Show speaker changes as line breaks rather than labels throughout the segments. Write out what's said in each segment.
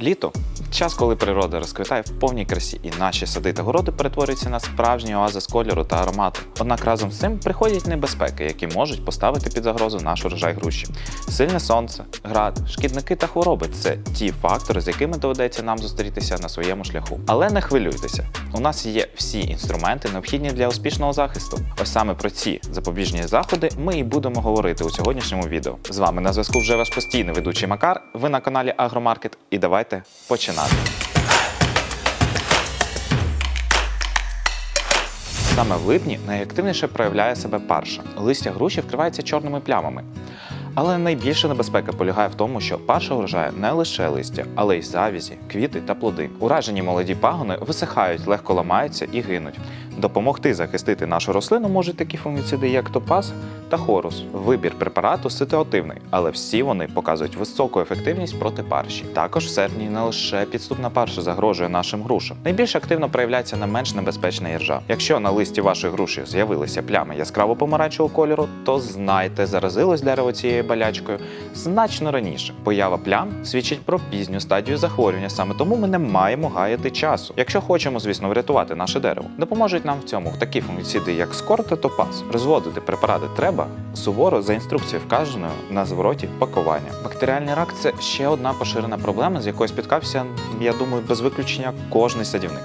Літо час, коли природа розквітає в повній красі, і наші сади та городи перетворюються на справжні оази з кольору та аромату. Однак разом з цим приходять небезпеки, які можуть поставити під загрозу наш урожай груші. Сильне сонце, град, шкідники та хвороби це ті фактори, з якими доведеться нам зустрітися на своєму шляху. Але не хвилюйтеся, у нас є всі інструменти, необхідні для успішного захисту. Ось саме про ці запобіжні заходи ми і будемо говорити у сьогоднішньому відео. З вами на зв'язку вже ваш постійний ведучий Макар. Ви на каналі Агромаркет. І давайте починати. Саме в липні найактивніше проявляє себе парша. Листя груші вкривається чорними плямами. Але найбільша небезпека полягає в тому, що парша вражає не лише листя, але й завізі, квіти та плоди. Уражені молоді пагони висихають, легко ламаються і гинуть. Допомогти захистити нашу рослину можуть такі фунгіциди, як топаз та хорус. Вибір препарату ситуативний, але всі вони показують високу ефективність проти парші. Також в серпні не лише підступна парша загрожує нашим грушам. Найбільш активно проявляється на менш небезпечна іржа. Якщо на листі вашої груші з'явилися плями яскраво помаранчевого кольору, то знайте, заразилось дерево цією болячкою значно раніше. Поява плям свідчить про пізню стадію захворювання. Саме тому ми не маємо гаяти часу. Якщо хочемо, звісно, врятувати наше дерево, допоможуть нам в цьому такі фунгіциди, як скор та топаз. Розводити препарати треба суворо за інструкцією, вказаною на звороті пакування. Бактеріальний рак це ще одна поширена проблема, з якою спіткався, я думаю, без виключення кожний садівник.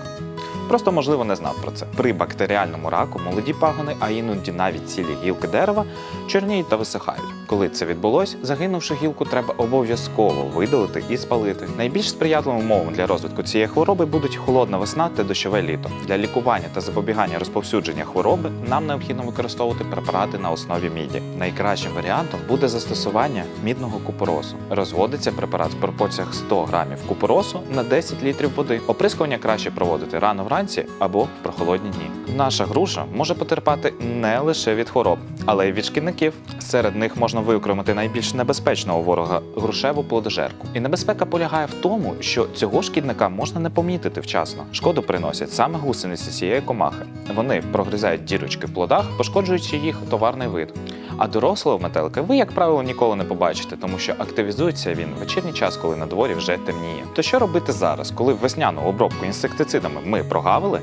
Просто можливо не знав про це. При бактеріальному раку молоді пагони, а іноді навіть цілі гілки дерева чорніють та висихають. Коли це відбулось, загинувши гілку, треба обов'язково видалити і спалити. Найбільш сприятливим умовами для розвитку цієї хвороби будуть холодна весна та дощове літо. Для лікування та запобігання розповсюдження хвороби нам необхідно використовувати препарати на основі міді. Найкращим варіантом буде застосування мідного купоросу. Розводиться препарат в пропорціях 100 грамів купоросу на 10 літрів води. Оприскування краще проводити рано вранці або в прохолодні дні. Наша груша може потерпати не лише від хвороб, але й від шкідників. Серед них можна виокремити найбільш небезпечного ворога грушеву плодожерку. І небезпека полягає в тому, що цього шкідника можна не помітити вчасно. Шкоду приносять саме гусениці цієї комахи. Вони прогризають дірочки в плодах, пошкоджуючи їх товарний вид. А дорослого метелика ви, як правило, ніколи не побачите, тому що активізується він в вечірній час, коли на дворі вже темніє. То що робити зараз, коли весняну обробку інсектицидами ми прогавили,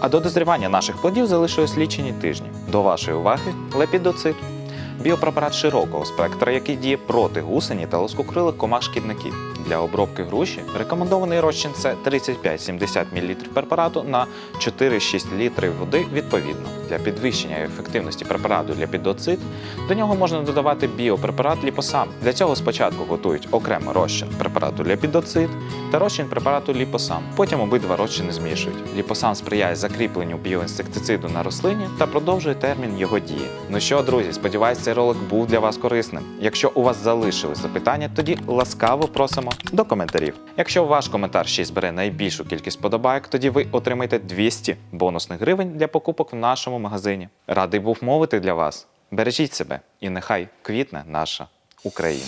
а до дозрівання наших плодів залишились лічені тижні? До вашої уваги лепідоцит. Біопрепарат широкого спектра, який діє проти гусені та лоскокрилих комах шкідників. Для обробки груші рекомендований розчин це 35-70 мл препарату на 4-6 літрів води відповідно. Для підвищення ефективності препарату ліпідоцит до нього можна додавати біопрепарат ліпосам. Для цього спочатку готують окремо розчин препарату ліпідоцит та розчин препарату ліпосам. Потім обидва розчини змішують. Ліпосам сприяє закріпленню біоінсектициду на рослині та продовжує термін його дії. Ну що, друзі, сподіваюсь, цей ролик був для вас корисним. Якщо у вас залишились запитання, тоді ласкаво просимо до коментарів. Якщо ваш коментар ще збере найбільшу кількість подобайок, тоді ви отримаєте 200 бонусних гривень для покупок в нашому магазині. Радий був мовити для вас. Бережіть себе і нехай квітне наша Україна.